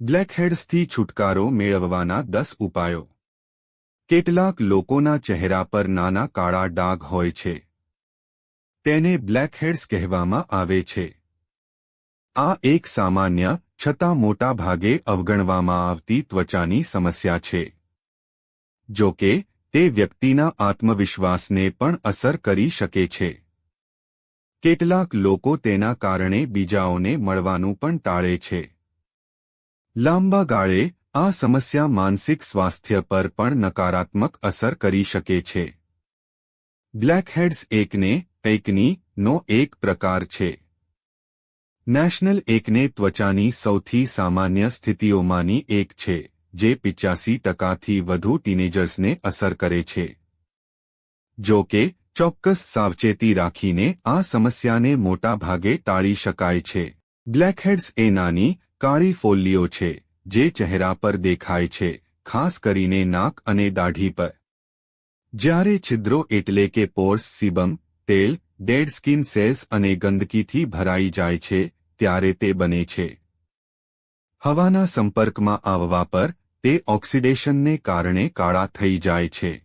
બ્લેકહેડ્સથી છુટકારો મેળવવાના દસ ઉપાયો. કેટલાક લોકોના ચહેરા પર નાના કાળા ડાઘ હોય છે. તેને બ્લેકહેડ્સ કહેવામાં આવે છે. આ એક સામાન્ય, છતાં મોટા ભાગે અવગણવામાં આવતી ત્વચાની સમસ્યા છે. જો કે, તે વ્યક્તિના આત્મવિશ્વાસને પણ અસર કરી શકે છે. કેટલાક લોકો તેના કારણે બીજાઓને મળવાનું પણ ટાળે છે. લાંબા ગાળે આ સમસ્યા માનસિક સ્વાસ્થ્ય પર પણ નકારાત્મક અસર કરી શકે છે. બ્લેકહેડ્સ એકને એકની નો એક પ્રકાર છે. નેશનલ એકને ત્વચાની સૌથી સામાન્ય સ્થિતિઓમાંની એક છે, જે પિચ્યાસી ટકાથી વધુ ટીનેજર્સને અસર કરે છે. જો કે, ચોક્કસ સાવચેતી રાખીને આ સમસ્યાને મોટા ભાગે ટાળી શકાય છે. બ્લેકહેડ્સ એ નાની કાળી ફોલ્લીઓ છે, જે ચહેરા પર દેખાય છે, ખાસ કરીને નાક અને દાઢી પર. જ્યારે છિદ્રો એટલે કે પોર્સ, સીબમ, તેલ, ડેડ સ્કિન સેલ્સ અને ગંદકીથી ભરાઈ જાય છે, ત્યારે તે બને છે. હવાના સંપર્કમાં આવવા પર, તે ઓક્સિડેશનને કારણે કાળા થઈ જાય છે.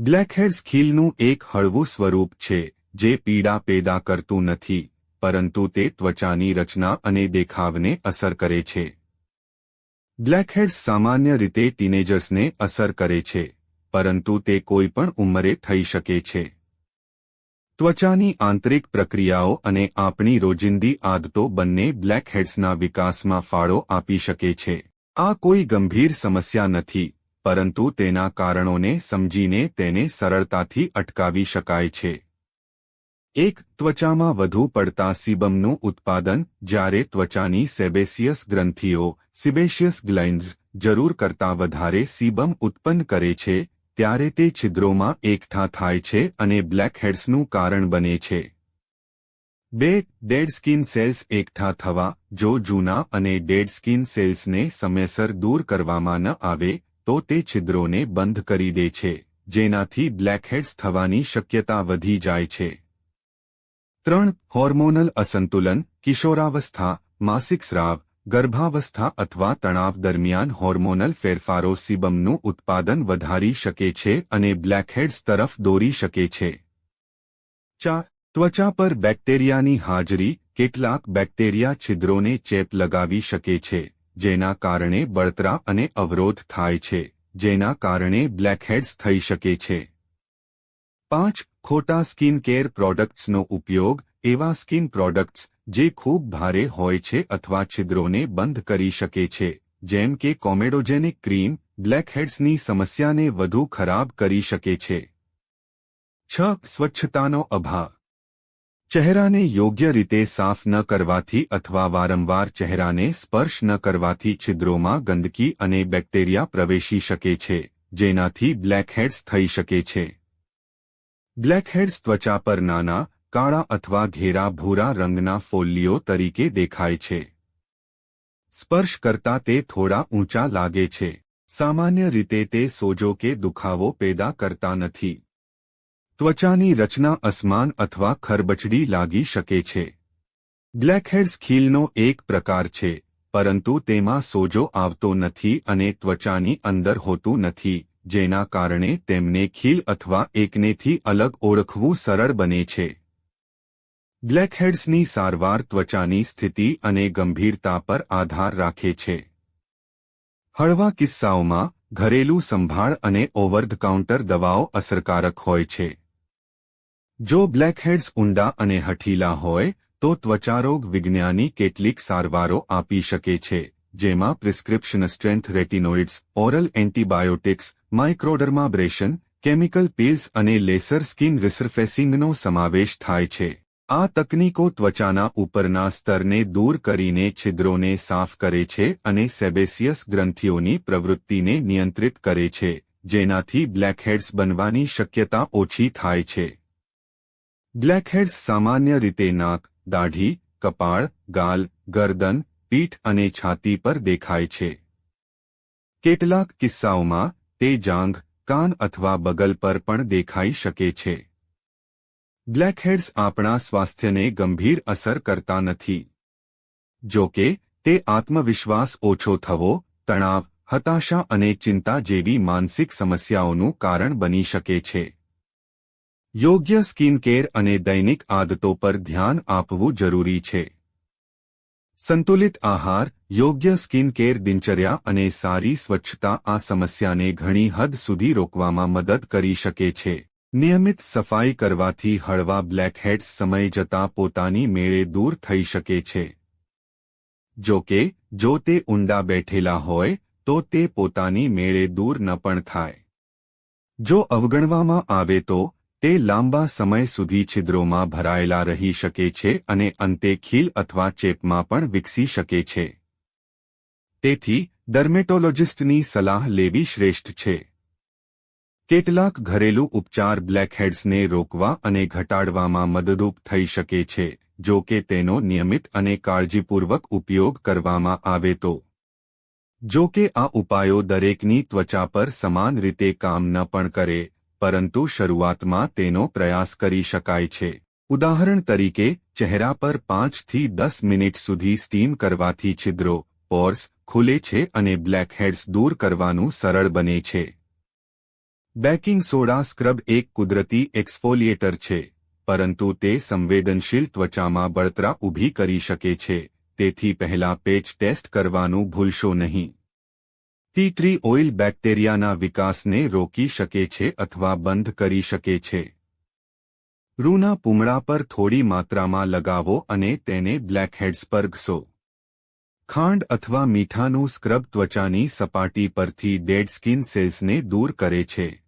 બ્લેકહેડ્સ ખીલનું એક હળવું સ્વરૂપ છે, જે પીડા પેદા કરતું નથી. પરંતુ તે ત્વચાની રચના અને દેખાવને અસર કરે છે. બ્લેકહેડ્સ સામાન્ય રીતે ટીનેજર્સને અસર કરે છે, પરંતુ તે કોઈપણ ઉંમરે થઈ શકે છે. ત્વચાની આંતરિક પ્રક્રિયાઓ અને આપણી રોજિંદી આદતો બંને બ્લેકહેડ્સના વિકાસમાં ફાળો આપી શકે છે. આ કોઈ ગંભીર સમસ્યા નથી, પરંતુ તેના કારણોને સમજીને તેને સરળતાથી અટકાવી શકાય છે. એક ત્વચામાં વધુ પડતા સીબમનું ઉત્પાદન જ્યારે ત્વચાની સેબેસિયસ ગ્રંથિઓ સિબેશિયસ ગ્લેન્ડ્સ જરૂર કરતાં વધારે સીબમ ઉત્પન્ન કરે છે, ત્યારે તે છિદ્રોમાં એકઠા થાય છે અને બ્લેકહેડ્સનું કારણ બને છે. બે ડેડ સ્કિન સેલ્સ એકઠા થવા, જો જૂના અને ડેડ સ્કિન સેલ્સને સમયસર દૂર કરવામાં ન આવે, તો તે છિદ્રોને બંધ કરી દે છે, જેનાથી બ્લેકહેડ્સ થવાની શક્યતા વધી જાય છે. ત્રણ હોર્મોનલ અસંતુલન, કિશોરાવસ્થા, માસિક સ્રાવ, ગર્ભાવસ્થા અથવા તણાવ દરમિયાન હોર્મોનલ ફેરફારો સિબમનું ઉત્પાદન વધારી શકે છે અને બ્લેકહેડ્સ તરફ દોરી શકે છે. ચાર ત્વચા પર બેક્ટેરિયાની હાજરી, કેટલાક બેક્ટેરિયા છિદ્રોને ચેપ લગાવી શકે છે, જેના કારણે બળતરા અને અવરોધ થાય છે, જેના કારણે બ્લેકહેડ્સ થઈ શકે છે. પાંચ ખોટા સ્કિન કેર પ્રોડક્ટ્સનો ઉપયોગ એવા સ્કિન પ્રોડક્ટ્સ જે ખૂબ ભારે હોય છે અથવા છિદ્રોને બંધ કરી શકે છે, જેમ કે કોમેડોજેનિક ક્રીમ, બ્લેકહેડ્સની સમસ્યાને વધુ ખરાબ કરી શકે છે. છ, સ્વચ્છતાનો અભાવ. ચહેરાને યોગ્ય રીતે સાફ ન કરવાથી અથવા વારંવાર ચહેરાને સ્પર્શ ન કરવાથી છિદ્રોમાં ગંદકી અને બેક્ટેરિયા પ્રવેશી શકે છે, જેનાથી બ્લેકહેડ્સ થઈ શકે છે. બ્લેકહેડ્સ ત્વચા પર નાના, કાળા અથવા ઘેરા ભૂરા રંગના ફોલ્લીઓ તરીકે દેખાય છે. સ્પર્શ કરતા તે થોડા ઊંચા લાગે છે. સામાન્ય રીતે તે સોજો કે દુખાવો પેદા કરતા નથી. ત્વચાની રચના અસમાન અથવા ખરબચડી લાગી શકે છે. બ્લેકહેડ્સ ખીલનો એક પ્રકાર છે, પરંતુ તેમાં સોજો આવતો નથી અને ત્વચાની અંદર હોતું નથી. જેના કારણે તેમને ખીલ અથવા એકનેથી અલગ ઓળખવું સરળ બને છે. બ્લેકહેડ્સની સારવાર ત્વચાની સ્થિતિ અને ગંભીરતા પર આધાર રાખે છે. હળવા કિસ્સાઓમાં, ઘરેલું સંભાળ અને ઓવર ધ કાઉન્ટર દવાઓ અસરકારક હોય છે. જો બ્લેકહેડ્સ ઊંડા અને હઠીલા હોય, તો ત્વચારોગ વિજ્ઞાની કેટલીક સારવારો આપી શકે છે. જેમાં prescription strength retinoids, oral antibiotics, microdermabrasion, chemical peels અને લેસર સ્કિન રિસર્ફેસિંગનો સમાવેશ થાય છે. આ તકનીકો ત્વચાના ઉપરના સ્તરને દૂર કરીને છિદ્રોને સાફ કરે છે અને સેબેસિયસ ગ્રંથિઓની પ્રવૃત્તિને નિયંત્રિત કરે છે, જેનાથી બ્લેકહેડ્સ બનવાની શક્યતા ઓછી થાય છે. બ્લેકહેડ્સ સામાન્ય રીતે નાક, દાઢી, કપાળ, ગાલ, ગરદન પીઠ અને છાતી પર દેખાય છે. કેટલાક કિસ્સાઓમાં, તે જાંઘ, કાન અથવા બગલ પર પણ દેખાઈ શકે છે. બ્લેકહેડ્સ આપણા સ્વાસ્થ્યને ગંભીર અસર કરતા નથી. જો કે, તે આત્મવિશ્વાસ ઓછો થવો, તણાવ, હતાશા અને ચિંતા જેવી માનસિક સમસ્યાઓનું કારણ બની શકે છે. યોગ્ય સ્કિન કેર અને દૈનિક આદતો પર ધ્યાન આપવું જરૂરી છે. સંતુલિત આહાર, યોગ્ય સ્કિન કેર દિનચર્યા અને સારી સ્વચ્છતા આ સમસ્યાને ઘણી હદ સુધી રોકવામાં મદદ કરી શકે છે. નિયમિત સફાઈ કરવાથી હળવા બ્લેકહેડ્સ સમય જતાં પોતાની મેળે દૂર થઈ શકે છે. જો કે, જો તે ઊંડા બેઠેલા હોય, તો તે પોતાની મેળે દૂર ન પણ થાય. જો અવગણવામાં આવે તો તે લાંબા સમય સુધી છિદ્રોમાં ભરાયેલા રહી શકે છે અને અંતે ખીલ અથવા ચેપમાં પણ વિકસી શકે છે. તેથી, ડર્મેટોલોજિસ્ટની સલાહ લેવી શ્રેષ્ઠ છે. કેટલાક ઘરેલું ઉપચાર બ્લેકહેડ્સને રોકવા અને ઘટાડવામાં મદદરૂપ થઈ શકે છે, જો કે તેનો નિયમિત અને કાળજીપૂર્વક ઉપયોગ કરવામાં આવે તો. જો કે આ ઉપાયો દરેકની ત્વચા પર સમાન રીતે કામ ન પણ કરે પરંતુ શરૂઆતમાં તેનો પ્રયાસ કરી શકાય છે. ઉદાહરણ તરીકે, ચહેરા પર પાંચથી દસ મિનિટ સુધી સ્ટીમ કરવાથી છિદ્રો, પોર્સ, ખુલે છે અને બ્લેકહેડ્સ દૂર કરવાનું સરળ બને છે. બેકિંગ સોડા સ્ક્રબ એક કુદરતી એક્સફોલિએટર છે, પરંતુ તે સંવેદનશીલ ત્વચામાં બળતરા ઊભી કરી શકે છે, તેથી પહેલા પેચ ટેસ્ટ કરવાનું ભૂલશો નહીં. ટી ઓઇલ બેક્ટેરિયાના વિકાસને રોકી શકે છે અથવા બંધ કરી શકે છે. રૂના પૂમડા પર થોડી માત્રામાં લગાવો અને તેને બ્લેકહેડ્સ પર ઘસો. ખાંડ અથવા મીઠાનું સ્ક્રબ ત્વચાની સપાટી પરથી ડેડ સ્કિન સેલ્સને દૂર કરે છે.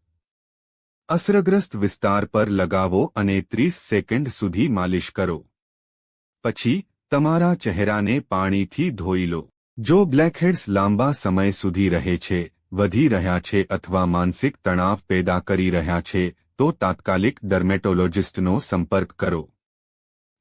અસરગ્રસ્ત વિસ્તાર પર લગાવો અને ત્રીસ સેકન્ડ સુધી માલિશ કરો. પછી તમારા ચહેરાને પાણીથી ધોઈ લો. જો બ્લેકહેડ્સ લાંબા સમય સુધી રહે છે, વધી રહ્યા છે અથવા માનસિક તણાવ પેદા કરી રહ્યા છે, તો તાત્કાલિક ડર્મેટોલોજિસ્ટનો સંપર્ક કરો.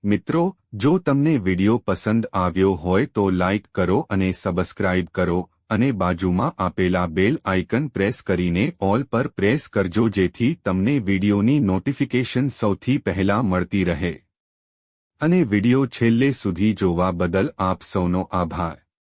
મિત્રો, જો તમને વિડિયો પસંદ આવ્યો હોય તો લાઇક કરો અને સબસ્ક્રાઇબ કરો અને બાજુમાં આપેલા બેલ આઇકન પ્રેસ કરીને ઓલ પર પ્રેસ કરજો જેથી તમને વિડિયોની નોટિફિકેશન સૌથી પહેલા મળતી રહે. અને વિડિયો છેલ્લે સુધી જોવા બદલ આપ સૌનો આભાર.